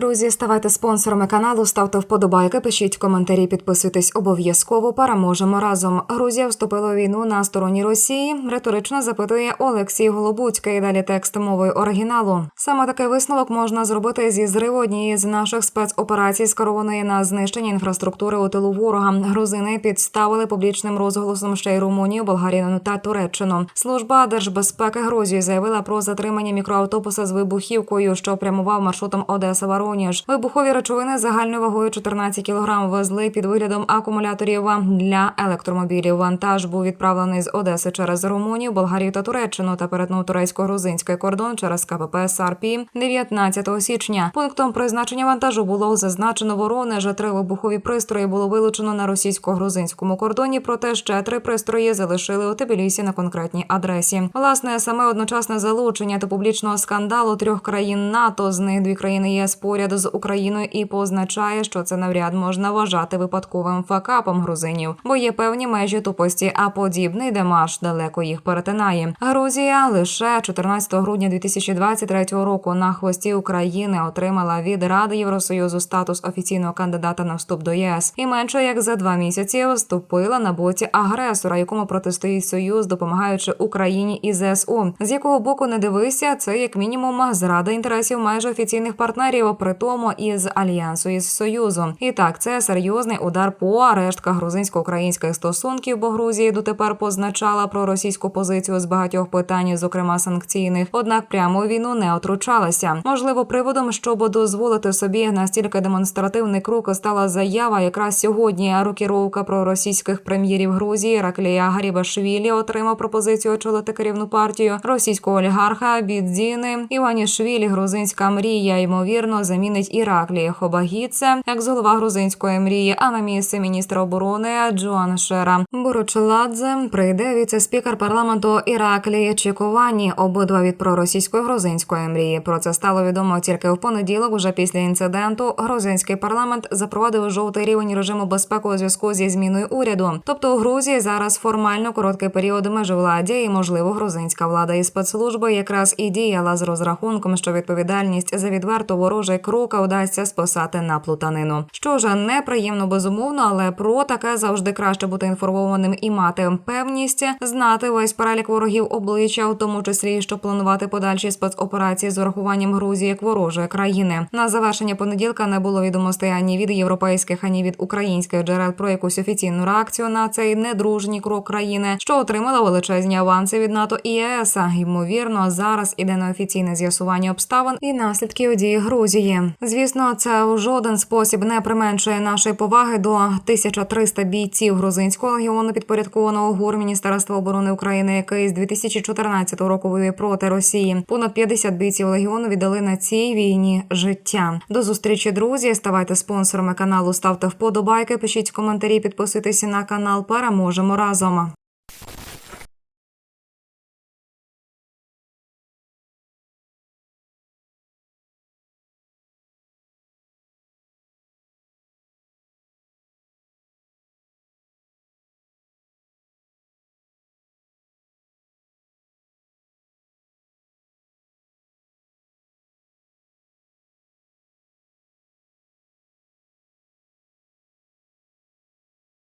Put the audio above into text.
Друзі, ставайте спонсорами каналу, ставте вподобайки, пишіть коментарі, підписуйтесь обов'язково. Переможемо разом. Грузія вступила у війну на стороні Росії. Риторично запитує Олексій Голобуцький. Далі текст мовою оригіналу. Саме такий висновок можна зробити зі зриву однієї з наших спецоперацій, скерованої на знищення інфраструктури у тилу ворога. Грузини підставили публічним розголосом ще й Румунію, Болгарію та Туреччину. Служба держбезпеки Грузії заявила про затримання мікроавтобуса з вибухівкою, що прямував маршрутом Одеса Воронеж. Вибухові речовини загальною вагою 14 кг везли під виглядом акумуляторів для електромобілів. Вантаж був відправлений з Одеси через Румунію, Болгарію та Туреччину та перетнув турецько-грузинський кордон через КПП САРПІ 19 січня. Пунктом призначення вантажу було зазначено Воронеж. Три вибухові пристрої було вилучено на російсько-грузинському кордоні. Проте ще три пристрої залишили у Тбілісі на конкретній адресі. Власне, саме одночасне залучення до публічного скандалу трьох країн НАТО, з них дві країни ЄС поряд з Україною, і позначає, що це навряд можна вважати випадковим факапом грузинів, бо є певні межі тупості, а подібний демарш далеко їх перетинає. Грузія лише 14 грудня 2023 року на хвості України отримала від Ради Євросоюзу статус офіційного кандидата на вступ до ЄС і менше як за два місяці вступила на боці агресора, якому протистоїть союз, допомагаючи Україні і ЗСУ. З якого боку не дивися, це як мінімум зрада інтересів майже офіційних партнерів, при тому із альянсу із союзом. І так, це серйозний удар по рештках грузинсько-українських стосунків, бо Грузія дотепер позначала про російську позицію з багатьох питань, зокрема санкційних. Однак прямо війну не отручалася. Можливо, приводом, щоб дозволити собі настільки демонстративний крок, стала заява якраз сьогодні. Рокіровка про російських прем'єрів Грузії Раклія Гарібашвілі отримав пропозицію очолити керівну партію російського олігарха Бідзіни Іванішвілі. Грузинська мрія ймовірно замінить Іраклі Хобагіце як голова грузинської мрії. А на місце міністра оборони Джоан Шера Бурочеладзе прийде віце-спікер парламенту Іраклі Чіковані. Обидва від проросійської грузинської мрії. Про це стало відомо тільки в понеділок. Уже після інциденту грузинський парламент запровадив жовтий рівень режиму безпеки у зв'язку зі зміною уряду. Тобто у Грузії зараз формально короткий період межвладдя і можливо грузинська влада і спецслужби якраз і діяла з розрахунком, що відповідальність за відверто ворожий крок вдасться списати на плутанину. Що ж неприємно безумовно, але про таке завжди краще бути інформованим і мати певність знати весь перелік ворогів обличчя, у тому числі щоб планувати подальші спецоперації з урахуванням Грузії як ворожої країни. На завершення понеділка не було відомостей ані від європейських, ані від українських джерел про якусь офіційну реакцію на цей недружній крок країни, що отримала величезні аванси від НАТО і ЄС. Ймовірно, зараз іде неофіційне з'ясування обставин і наслідків дії Грузії. Звісно, це у жоден спосіб не применшує нашої поваги до 1300 бійців грузинського легіону підпорядкованого ГУР Міністерства оборони України, який з 2014 року воює проти Росії. Понад 50 бійців легіону віддали на цій війні життя. До зустрічі, друзі. Ставайте спонсорами каналу, ставте вподобайки, пишіть коментарі, підписуйтесь на канал. Переможемо разом.